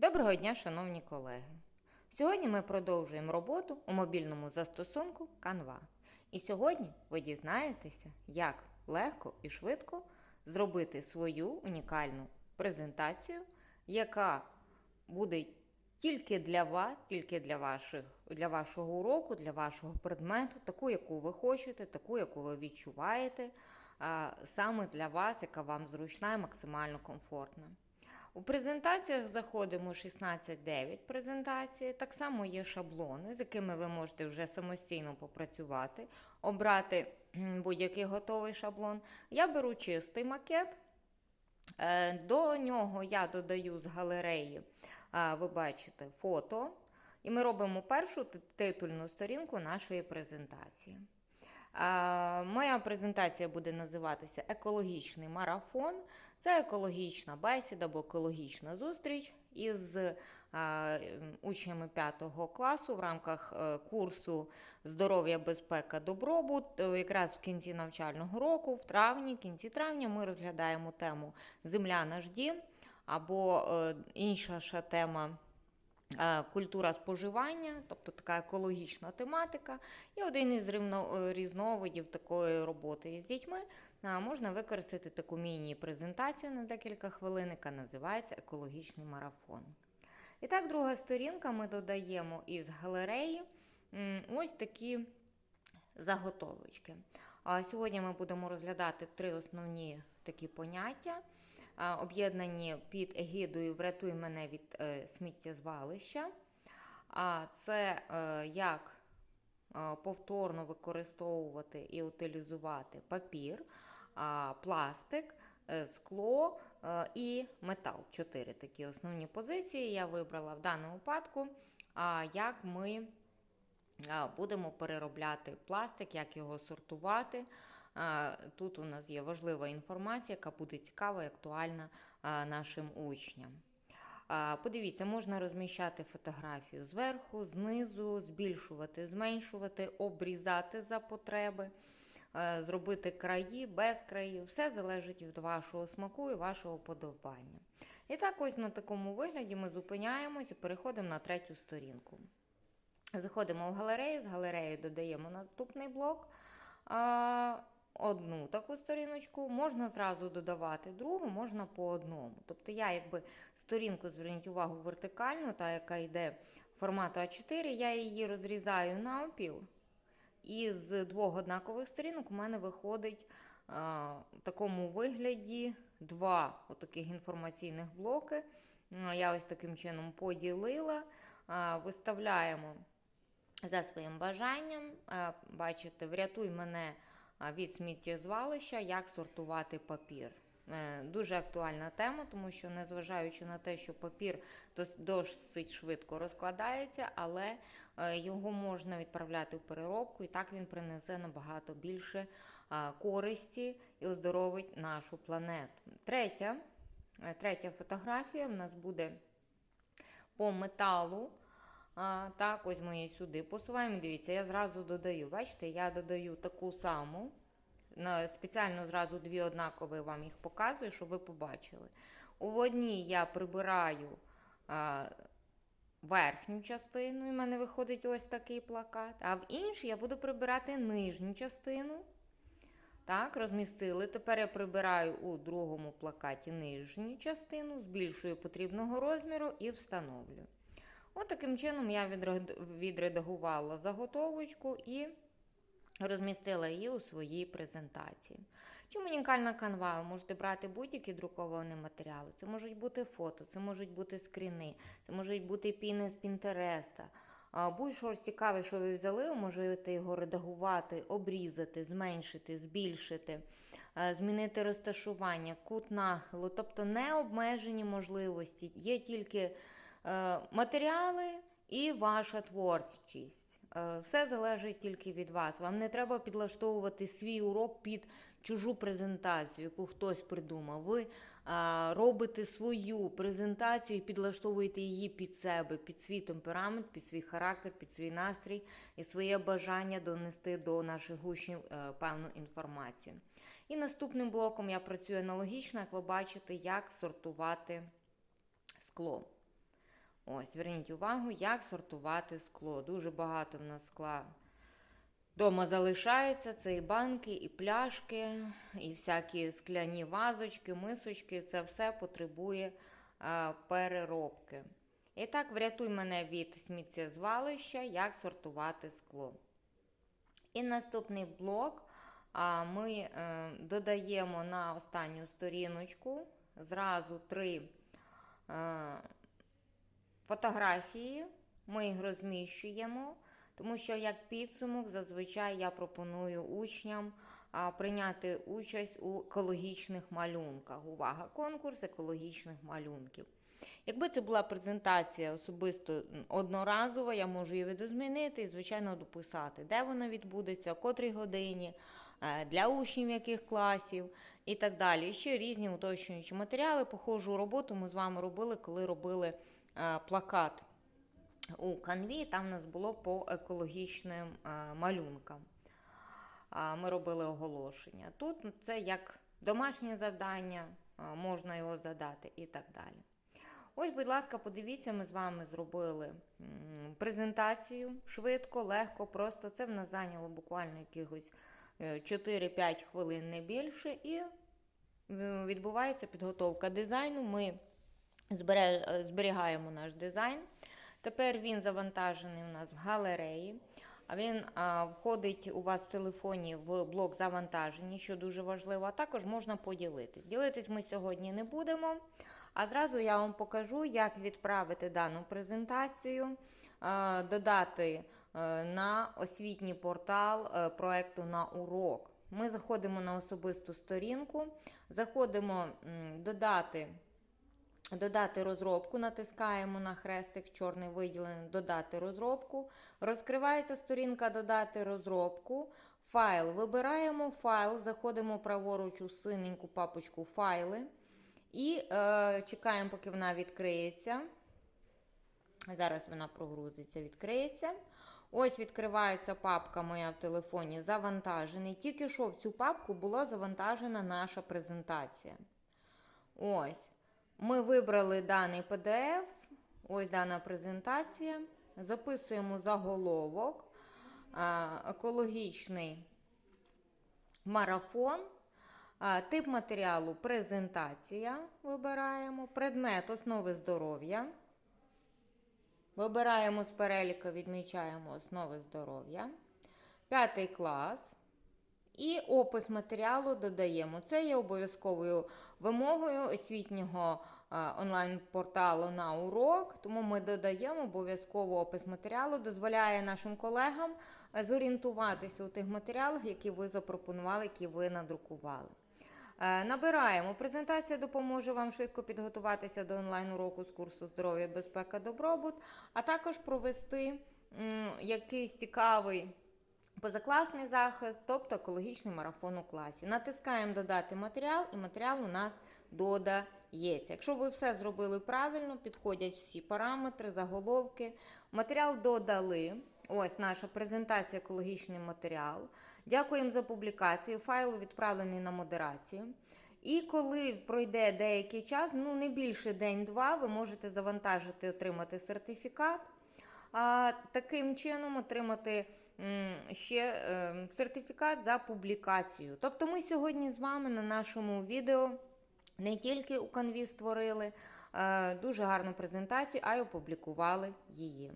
Доброго дня, шановні колеги! Сьогодні ми продовжуємо роботу у мобільному застосунку Canva. І сьогодні ви дізнаєтеся, як легко і швидко зробити свою унікальну презентацію, яка буде тільки для вас, тільки для, ваших, для вашого уроку, для вашого предмету, таку, яку ви хочете, таку, яку ви відчуваєте, саме для вас, яка вам зручна і максимально комфортна. У презентаціях заходимо 16.9 презентації. Так само є шаблони, з якими ви можете вже самостійно попрацювати, обрати будь-який готовий шаблон. Я беру чистий макет. Е, До нього я додаю з галереї, ви бачите, фото. І ми робимо першу титульну сторінку нашої презентації. Моя презентація буде називатися Екологічний марафон. Це екологічна бесіда або екологічна зустріч із ем, учнями 5 класу в рамках е, курсу Здоров'я, безпека, добробут. Е, Якраз в кінці навчального року, в травні, кінці травня, ми розглядаємо тему Земля наш дім або е, інша ще тема. Е, Культура споживання, тобто така екологічна тематика, і один із е, різновидів такої роботи із дітьми можна використати таку міні-презентацію на декілька хвилин, яка називається Екологічний марафон. І так, друга сторінка ми додаємо із галереї ось такі заготовочки. Сьогодні ми будемо розглядати три основні такі поняття, об'єднані під егідою Врятуй мене від е, сміттєзвалища. А це е, як е, повторно використовувати і утилізувати папір, пластик, скло і метал. Чотири такі основні позиції я вибрала в даному випадку. Як ми будемо переробляти пластик, як його сортувати. Тут у нас є важлива інформація, яка буде цікава і актуальна нашим учням. Подивіться, можна розміщати фотографію зверху, знизу, збільшувати, зменшувати, обрізати за потреби, зробити краї, без країв. Все залежить від вашого смаку і вашого подобання. І так, ось на такому вигляді ми зупиняємось і переходимо на третю сторінку. Заходимо в галерею, з галереї додаємо наступний блок. А, Одну таку сторіночку, можна зразу додавати другу, можна по одному. Тобто я якби сторінку, зверніть увагу, вертикальну, та яка йде формату А4, я її розрізаю на опіл. І з двох однакових сторінок у мене виходить а, в такому вигляді два отаких інформаційних блоки. Я ось таким чином поділила, а, виставляємо за своїм бажанням. Е, Бачите, врятуй мене а, від сміттєзвалища, як сортувати папір. Е, Дуже актуальна тема, тому що незважаючи на те, що папір дос- досить швидко розкладається, але е, його можна відправляти в переробку, і так він принесе набагато більше користі і оздоровить нашу планету. Третя, е, третя фотографія в нас буде по металу. А, так, ось ми її сюди посуваємо. Дивіться, я зразу додаю. Бачите, я додаю таку саму. Спеціально зразу дві однакові вам їх показую, щоб ви побачили. У одній я прибираю а, верхню частину, і в мене виходить ось такий плакат. А в іншій я буду прибирати нижню частину. Так, розмістили. Тепер я прибираю у другому плакаті нижню частину, збільшую потрібного розміру і встановлюю. От таким чином я відредагувала заготовочку і розмістила її у своїй презентації. Чим унікальна канва? Ви можете брати будь-які друковані матеріали. Це можуть бути фото, це можуть бути скріни, це можуть бути піни з Пінтереста. Будь-що цікаве, що ви взяли, ви можете його редагувати, обрізати, зменшити, збільшити, змінити розташування, кут нахилу, тобто необмежені можливості. Є тільки матеріали і ваша творчість. Е, Все залежить тільки від вас. Вам не треба підлаштовувати свій урок під чужу презентацію, яку хтось придумав. Ви робите свою презентацію і підлаштовуєте її під себе, під свій темперамент, під свій характер, під свій настрій і своє бажання донести до наших учнів е, певну інформацію. І наступним блоком я працюю аналогічно, як ви бачите, як сортувати скло. Ось, зверніть увагу, як сортувати скло. Дуже багато в нас скла Дома залишається це і банки, і пляшки, і всякі скляні вазочки, мисочки. Це все потребує а, переробки. І так, врятуй мене від сміттєзвалища, як сортувати скло. І наступний блок а, ми е, додаємо на останню сторіночку зразу три е, фотографії. Ми їх розміщуємо. Тому що як підсумок, зазвичай я пропоную учням прийняти участь у екологічних малюнках. Увага, конкурс екологічних малюнків. Якби це була презентація особисто одноразова, я можу її видозмінити і, звичайно, дописати, де вона відбудеться, котрій годині, е, для учнів яких класів і так далі. І ще різні уточнюючі матеріали. Похожу роботу ми з вами робили, коли робили плакат у канві, там у нас було по екологічним малюнкам. Ми робили оголошення. Тут це як домашнє завдання, можна його задати і так далі. Ось, будь ласка, подивіться, ми з вами зробили презентацію швидко, легко, просто це в нас зайняло буквально якихось е, 4-5 хвилин, не більше, і е, відбувається підготовка дизайну. Ми зберігаємо наш дизайн. Тепер він завантажений у нас в галереї. А він входить у вас в телефоні в блок завантаження, що дуже важливо, а також можна поділитись. Ділитись ми сьогодні не будемо. А зразу я вам покажу, як відправити дану презентацію, а, додати е, на освітній портал е, проекту на урок. Ми заходимо на особисту сторінку, заходимо додати. Додати розробку, натискаємо на хрестик чорний виділений, додати розробку. Розкривається сторінка Додати розробку. Файл. Вибираємо файл, заходимо праворуч у синеньку папочку файли. І е, чекаємо, поки вона відкриється. Зараз вона прогрузиться, відкриється. Ось відкривається папка моя в телефоні завантажений. Тільки що в цю папку була завантажена наша презентація. Ось. Ми вибрали даний PDF, ось дана презентація. Записуємо заголовок, екологічний марафон, тип матеріалу презентація. Вибираємо, предмет основи здоров'я. Вибираємо з переліка, відмічаємо основи здоров'я. П'ятий клас. І опис матеріалу додаємо. Це є обов'язковою вимогою освітнього онлайн-порталу на урок, тому ми додаємо обов'язково опис матеріалу, дозволяє нашим колегам зорієнтуватися у тих матеріалах, які ви запропонували, які ви надрукували. Набираємо. Презентація допоможе вам швидко підготуватися до онлайн-уроку з курсу здоров'я, безпека, добробут, а також провести якийсь цікавий. Позакласний захист, тобто екологічний марафон у класі. Натискаємо Додати матеріал, і матеріал у нас додається. Якщо ви все зробили правильно, підходять всі параметри, заголовки. Матеріал додали. Ось наша презентація екологічний матеріал. Дякуємо за публікацію. Файл відправлений на модерацію. І коли пройде деякий час, ну не більше день-два, ви можете завантажити, отримати сертифікат. А таким чином отримати ще е, сертифікат за публікацію. Тобто ми сьогодні з вами на нашому відео не тільки у канві створили е, дуже гарну презентацію, а й опублікували її.